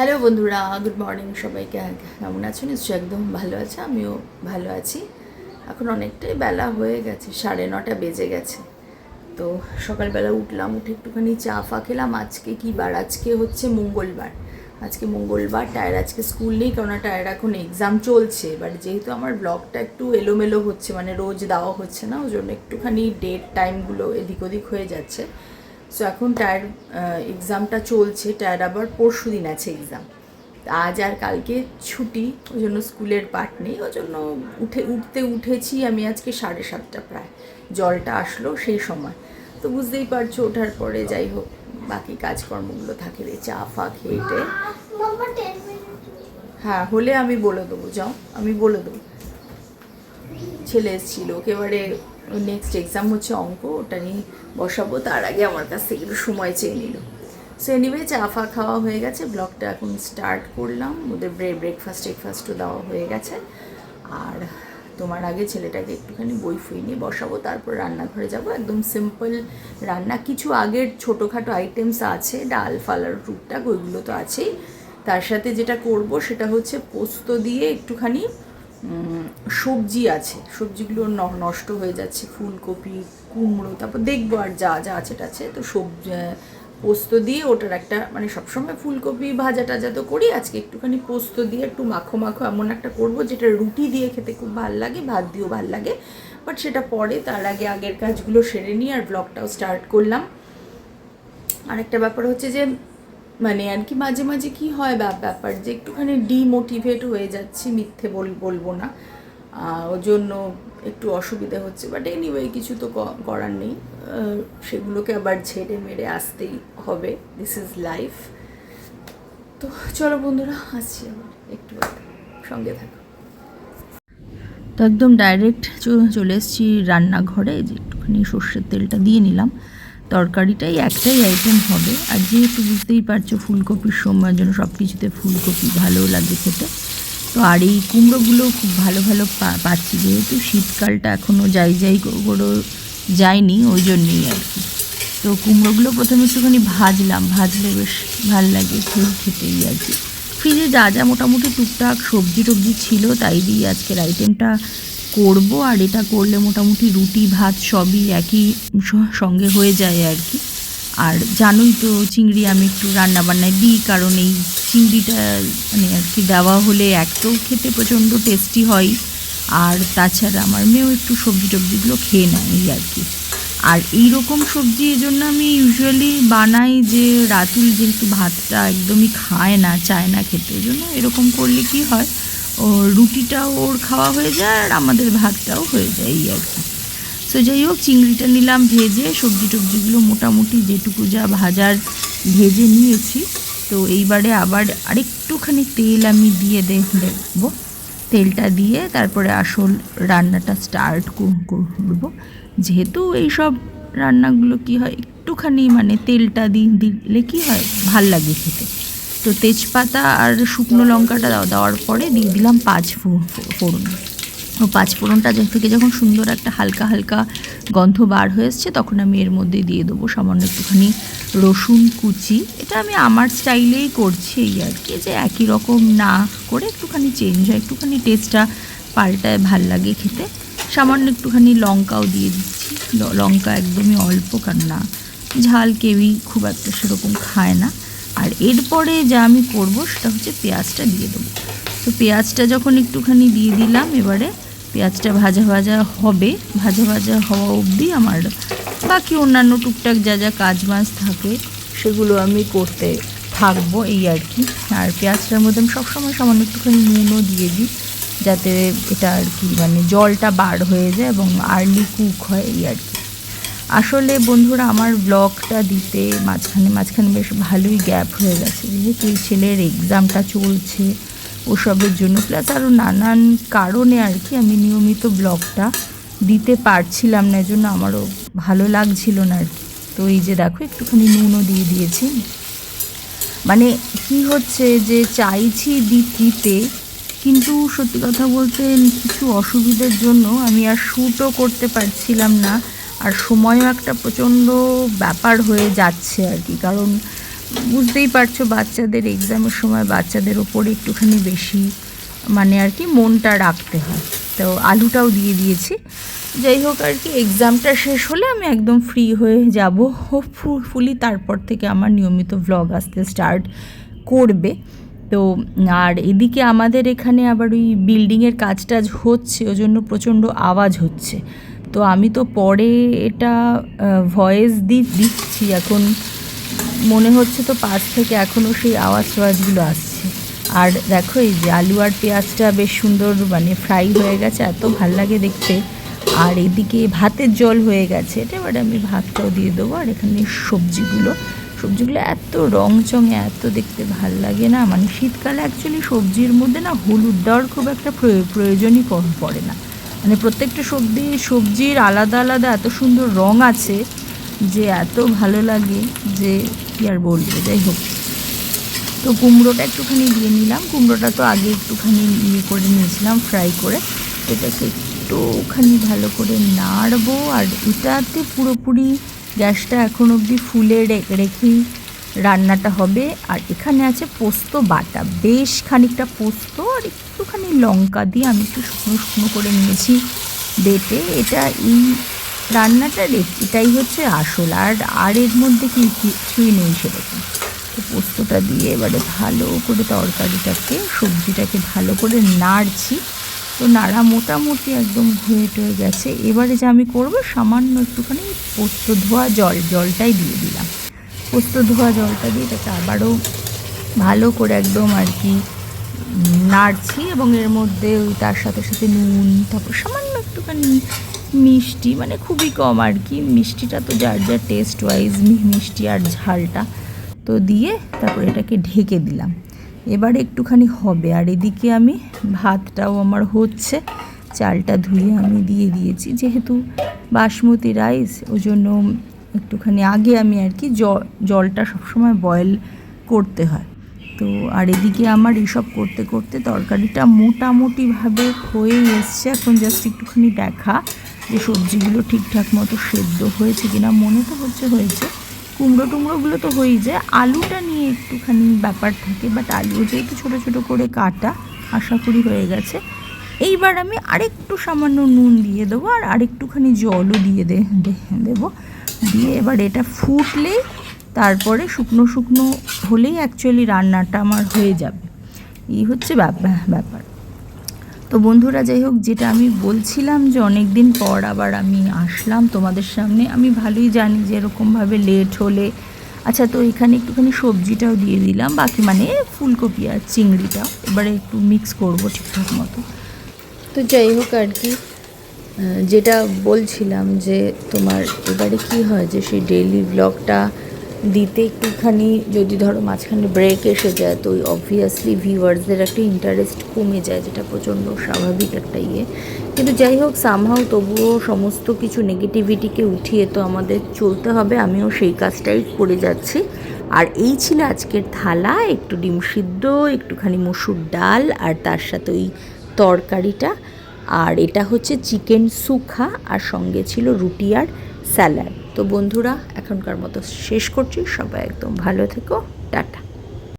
Hello বন্ধুরা, good morning সবাইকে। কেমন আছো? নিশ্চয়ই একদম ভালো আছে, আমিও ভালো আছি। এখন অনেকটাই বেলা হয়ে গেছে, সাড়ে নটা বেজে গেছে। তো সকালবেলা উঠলাম, উঠে একটুখানি চা ফা খেলাম। আজকে কি বার? আজকে হচ্ছে মঙ্গলবার। আজকে মঙ্গলবার, টায়ার আজকে স্কুল নেই, কেননা টায়ার এখন এক্সাম চলছে। এবার যেহেতু আমার ব্লগটা একটু এলোমেলো হচ্ছে মানে রোজ দেওয়া হচ্ছে না, ওই জন্য একটুখানি ডেট টাইমগুলো এদিক ওদিক হয়ে যাচ্ছে। সো এখন টায়ার এক্সামটা চলছে। টায়ার আবার পরশু দিন আছে এক্সাম আজ আর কালকে ছুটি ওই জন্য স্কুলের পাঠ নেই ওই জন্য উঠে উঠতে উঠেছি আমি আজকে সাড়ে সাতটা প্রায়। জলটা আসলো সেই সময়। তো বুঝতেই পারছ ওঠার পরে যাই হোক বাকি কাজকর্মগুলো থাকে রে চা ফা খেয়ে হ্যাঁ হলে আমি বলে দেবো যাও আমি বলে দেবো। ছেলে এসেছিল। ওকে এবারে নেক্সট এক্সাম হচ্ছে অঙ্ক, ওটা নিয়ে বসাবো। তার আগে আমার কাছ থেকে একটু সময় চেয়ে নিল। সো এনিওয়ে চা ফা খাওয়া হয়ে গেছে ব্লগটা এখন স্টার্ট করলাম। ওদের ব্রে ব্রেকফাস্ট টেকফাস্টও দেওয়া হয়ে গেছে। আর তোমার আগে ছেলেটাকে একটুখানি বই ফুই নিয়ে বসাবো, তারপর রান্নাঘরে যাব। একদম সিম্পল রান্না। কিছু আগের ছোটোখাটো আইটেমস আছে, ডাল, ফালার টুকটাক, ওইগুলো তো আছেই। তার সাথে যেটা করব সেটা হচ্ছে পোস্ত দিয়ে একটুখানি সবজি আছে, সবজিগুলো নষ্ট হয়ে যাচ্ছে, ফুলকপি, কুমড়ো, তারপর দেখব আর যা যা আছে টাছে। তো সবজি পোস্ত দিয়ে ওটার একটা মানে সবসময় ফুলকপি ভাজা টাজা তো করি, আজকে একটুখানি পোস্ত দিয়ে একটু মাখো মাখো এমন একটা করব, যেটা রুটি দিয়ে খেতে খুব ভালো লাগে, ভাত দিয়েও ভালো লাগে। বাট সেটা পরে, তার আগে আগের কাজগুলো সেরে নিই, আর ব্লগটাও স্টার্ট করলাম। আরেকটা ব্যাপার হচ্ছে যে মানে আর কি মাঝে মাঝে কি হয় ব্যাপ- ব্যাপার যে একটুখানি ডিমোটিভেট হয়ে যাচ্ছি, মিথ্যে বল, বলব না। ওর জন্য একটু অসুবিধা হচ্ছে। বাট এনিওয়ে কিছু তো করার নেই। সেগুলোকে আবার ঝেড়ে মেরে আসতেই হবে। দিস ইজ লাইফ তো চলো বন্ধুরা, আসছি আবার একটু। সঙ্গে থাকো। তো একদম ডাইরেক্ট চলে এসেছি রান্নাঘরে। যে একটুখানি সর্ষের তেলটা দিয়ে নিলাম। তরকারিটাই একটাই আইটেম হবে। আর যেহেতু বুঝতেই পারছ ফুলকপির সময়ের জন্য সব কিছুতে ফুলকপি ভালো লাগে খেতে, তো আর এই কুমড়োগুলোও খুব ভালো ভালো পাচ্ছি। যেহেতু শীতকালটা এখনও যাই যাই করে যায়নি, ওই জন্যেই আর কি। তো কুমড়োগুলো প্রথমে একটুখানি ভাজলাম, ভাজলে বেশ ভালো লাগে খেয়ে খেতেই আর কি। ফ্রিজে যা যা মোটামুটি টুকটাক সবজি টবজি ছিল, তাই দিয়ে আজকের আইটেমটা করব আর এটা করলে মোটামুটি রুটি, ভাত সবই একই সঙ্গে হয়ে যায় আর কি। আর জানোই তো চিংড়ি আমি একটু রান্না বান্নায় দিই, কারণ এই চিংড়িটা মানে আর কি দেওয়া হলে এক তো খেতে প্রচণ্ড টেস্টি হয়। আর তাছাড়া আমার মেয়েও একটু সবজি টবজিগুলো খেয়ে নেয় এই আর কি। আর এই রকম সবজি এই জন্য আমি ইউজুয়ালি বানাই যে রাতুল যেহেতু ভাতটা একদমই খায় না, চায় না খেতে জন্য এরকম করলে কি হয় ও রুটিটাও ওর খাওয়া হয়ে যায় আর আমাদের ভাতটাও হয়ে যায়, এই আর কি। সো যাই হোক, চিংড়িটা নিলাম ভেজে, সবজি টবজিগুলো মোটামুটি যেটুকু যা ভাজার ভেজে নিয়েছি। তো এইবারে আবার আরেকটুখানি তেল আমি দিয়ে দেখব তেলটা দিয়ে তারপরে আসল রান্নাটা স্টার্ট করব। যেহেতু এইসব রান্নাগুলো কি হয়, একটুখানি মানে তেলটা দিলে কি হয়, ভালো লাগে খেতে। তো তেজপাতা আর শুকনো লঙ্কাটা দেওয়া- দেওয়ার পরে দিয়ে দিলাম পাঁচ ফোড়ন। ও পাঁচ ফোড়নটা থেকে যখন সুন্দর একটা হালকা হালকা গন্ধ বার হয়ে এসছে, তখন আমি এর মধ্যে দিয়ে দেবো সামান্য একটুখানি রসুন কুচি। এটা আমি আমার স্টাইলেই করছি এই আর কি, যে একই রকম না করে একটুখানি চেঞ্জ হয়, একটুখানি টেস্টটা পাল্টায় ভালো লাগে খেতে। সামান্য একটুখানি লঙ্কাও দিয়ে দিচ্ছি। লঙ্কা একদমই অল্প, কারণ না, ঝাল কেউই খুব একটা সেরকম খায় না। আর এরপরে যা আমি করব সেটা হচ্ছে পেঁয়াজটা দিয়ে দেবো। তো পেঁয়াজটা যখন একটুখানি দিয়ে দিলাম, এবারে পেঁয়াজটা ভাজা ভাজা হবে। ভাজা ভাজা হওয়া অবধি আমার বাকি অন্যান্য টুকটাক যা যা কাজ বাজ থাকে, সেগুলো আমি করতে থাকব এই আর কি। আর পেঁয়াজটার মধ্যে আমি সবসময় সামান্য একটুখানি নুনও দিয়ে দিই, যাতে এটা আর কি মানে জলটা বার হয়ে যায় এবং আর্লি কুক হয় এই আর কি। আসলে বন্ধুরা, আমার ব্লগটা দিতে মাঝখানে মাঝখানে বেশ ভালোই গ্যাপ হয়ে গেছে। যেহেতু ছেলের এক্সামটা চলছে ওসবের জন্য প্লাস আরও নানান কারণে আর কি আমি নিয়মিত ব্লগটা দিতে পারছিলাম না জন্য আমারও ভালো লাগছিল না আর কি। তো এই যে দেখো, একটুখানি নুনও দিয়ে দিয়েছি। মানে কি হচ্ছে যে চাইছি দিতে, কিন্তু সত্যি কথা বলতে কিছু অসুবিধার জন্য আমি আর শ্যুটও করতে পারছিলাম না। আর সময়ও একটা প্রচণ্ড ব্যাপার হয়ে যাচ্ছে আর কি। কারণ বুঝতেই পারছ বাচ্চাদের এক্সামের সময় বাচ্চাদের ওপরে একটুখানি বেশি মানে আর কি মনটা রাখতে হয়। তো আলুটাও দিয়ে দিয়েছি। যাই হোক আর কি এক্সামটা শেষ হলে আমি একদম ফ্রি হয়ে যাব। হোপফুলি তারপর থেকে আমার নিয়মিত ভ্লগ আসতে স্টার্ট করবে। তো আর এদিকে আমাদের এখানে আবার ওই বিল্ডিংয়ের কাজ টাজ হচ্ছে, ওই জন্য প্রচণ্ড আওয়াজ হচ্ছে। তো আমি তো পরে এটা ভয়েস দি, দিচ্ছি। এখন মনে হচ্ছে তো পাশ থেকে এখনও সেই আওয়াজ টাওয়াজগুলো আসছে। আর দেখো এই যে আলু আর পেঁয়াজটা বেশ সুন্দর মানে ফ্রাই হয়ে গেছে, এত ভালো লাগে দেখতে। আর এদিকে ভাতের জল হয়ে গেছে। এটা এবারে আমি ভাতটাও দিয়ে দেবো। আর এখানে সবজিগুলো সবজিগুলো এত রং চঙে এত দেখতে ভালো লাগে না। মানে শীতকালে অ্যাকচুয়ালি সবজির মধ্যে না হলুদ দেওয়ার খুব একটা প্রয়ো- প্রয়োজনই পড়ে না। মানে প্রত্যেকটা সবজি, সবজির আলাদা আলাদা এত সুন্দর রং আছে যে এত ভালো লাগে যে কি আর বলব, যাই হোক। তো কুমড়োটা একটুখানি দিয়ে নিলাম। কুমড়োটা তো আগে একটুখানি ইয়ে করে নিয়েছিলাম, ফ্রাই করে। এটাকে একটুখানি ভালো করে নাড়বো। আর এটাতে পুরোপুরি গ্যাসটা এখন অবধি ফুলে রেখেই রান্নাটা হবে, আর এখানে আছে পোস্ত বাটা। বেশ খানিকটা পোস্ত আর একটুখানি লঙ্কা দিয়ে আমি একটু শুকনো শুকনো করে নিয়েছি বেটে। এটা এই রান্নাটা এটাই হচ্ছে আসল। আর আর এর মধ্যে কি, কিছুই নেই সেরকম তো পোস্তটা দিয়ে এবারে ভালো করে তরকারিটাকে, সবজিটাকে ভালো করে নাড়ছি। তো নাড়া মোটামুটি একদম হয়ে টয়ে গেছে। এবারে যে আমি করব, সামান্য একটুখানি পোস্ত ধোয়া জল, জলটাই দিয়ে দিলাম। পোস্ত ধোয়া জলটা দিয়ে এটাকে আবারও ভালো করে একদম আর কি নাড়ছি এবং এর মধ্যে ওই তার সাথে সাথে নুন, তারপর সামান্য একটুখানি মিষ্টি মানে খুবই কম আর কি। মিষ্টিটা তো যার যার টেস্ট ওয়াইজ মিষ্টি আর ঝালটা। তো দিয়ে তারপর এটাকে ঢেকে দিলাম। এবারে একটুখানি হবে। আর এদিকে আমি ভাতটাও আমার হচ্ছে। চালটা ধুয়ে আমি দিয়ে দিয়েছি। যেহেতু বাসমতি রাইস ওই জন্য একটুখানি আগে আমি আর কি জলটা সবসময় বয়েল করতে হয়। তো আর এদিকে আমার এসব করতে করতে তরকারিটা মোটামুটিভাবে হয়ে এসছে। এখন জাস্ট একটুখানি দেখা যে সবজিগুলো ঠিকঠাক মতো সেদ্ধ হয়েছে কিনা। মনে তো হচ্ছে হয়েছে। কুমড়ো টুমড়োগুলো তো হয়েই যায় আলুটা নিয়ে একটুখানি ব্যাপার থাকে বাট আলু যেহেতু ছোটো ছোটো করে কাটা, আশা করি হয়ে গেছে। এইবার আমি আরেকটু সামান্য নুন দিয়ে দেবো আর আরেকটুখানি জলও দিয়ে দেবো। দিয়ে এবার এটা ফুটলেই তারপরে শুকনো শুকনো হলেই অ্যাকচুয়ালি রান্নাটা আমার হয়ে যাবে। এই হচ্ছে ব্যাপার। তো বন্ধুরা, যাই হোক, যেটা আমি বলছিলাম যে অনেক দিন পর আবার আমি আসলাম তোমাদের সামনে, আমি ভালোই জানি যে এরকমভাবে লেট হলে আচ্ছা তো এখানে একটুখানি সবজিটাও দিয়ে দিলাম, বাকি মানে ফুলকপি আর চিংড়িটা, এবারে একটু মিক্স করব ঠিকঠাক মতো। তো যাই হোক আর কি যেটা বলছিলাম যে তোমার এবারে কি হয় যে সেই ডেইলি ব্লগটা দিতে একটুখানি যদি ধরো মাঝখানে ব্রেক এসে যায়, তো ওই অবভিয়াসলি ভিউয়ার্সদের একটা ইন্টারেস্ট কমে যায়, যেটা প্রচণ্ড স্বাভাবিক একটা ইয়ে। কিন্তু যাই হোক সামহাও তবুও সমস্ত কিছু নেগেটিভিটিকে উঠিয়ে তো আমাদের চলতে হবে। আমিও সেই কাজটাই করে যাচ্ছি। আর এই ছিল আজকের থালা, একটু ডিম সিদ্ধ, একটুখানি মসুর ডাল, আর তার সাথে ওই তরকারিটা। আর এটা হচ্ছে চিকেন সুখা আর সঙ্গে ছিল রুটি আর স্যালাড। তো বন্ধুরা, এখনকার মতো শেষ করছি। সবাই একদম ভালো থেকো। টাটা।